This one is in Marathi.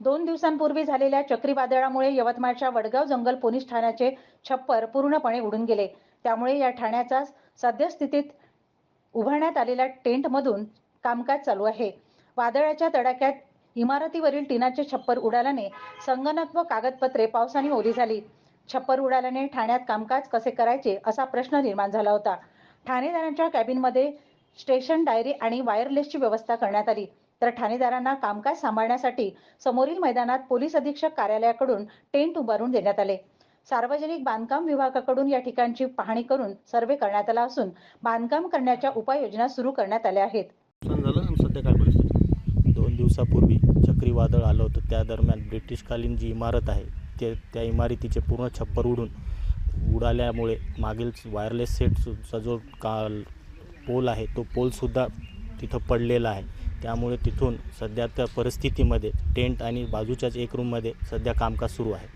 दोन दिवसांपूर्वी झालेल्या चक्रीवादळामुळे यवतमाळच्या वडगाव जंगल पोलीस ठाण्याचे छप्पर पूर्णपणे उडून गेले. त्यामुळे या ठाण्याचा सद्यस्थितीत उभारण्यात आलेल्या टेंटमधून कामकाज चालू आहे. वादळाच्या तडाख्यात इमारतीवरील टिनाचे छप्पर उडाल्याने संगणक व कागदपत्रे पावसाने ओली झाली. छप्पर उडाल्याने ठाण्यात कामकाज कसे करायचे असा प्रश्न निर्माण झाला होता. ठाणेदारांच्या कॅबिनमध्ये स्टेशन डायरी आणि वायरलेसची व्यवस्था करण्यात आली. तर ठाणेदारांना कामकाज सांभाळण्यासाठी समोरील मैदानात पोलीस अधीक्षक कार्यालयाकडून टेंट उभारून देण्यात आले. सार्वजनिक बांधकाम विभागाकडून या ठिकाणची पाहणी करून सर्वे करण्यात आला असून बांधकाम करण्याच्या उपाययोजना सुरू करण्यात आल्या आहेत. नुकसान झालं आणि सध्या काय परिस्थिती? दोन दिवसापूर्वी चक्रीवादळ आलं होतं. त्या दरम्यान ब्रिटिशकालीन जी इमारत आहे ते त्या इमारतीचे पूर्ण छप्पर उडून उडाल्यामुळे मागील वायरलेस सेटचा जो का पोल आहे तो पोलसुद्धा तिथं पडलेला आहे. त्यामुळे तिथून सध्या त्या परिस्थितीमध्ये टेंट आणि बाजूच्याच एक रूममध्ये सध्या कामकाज सुरू आहे.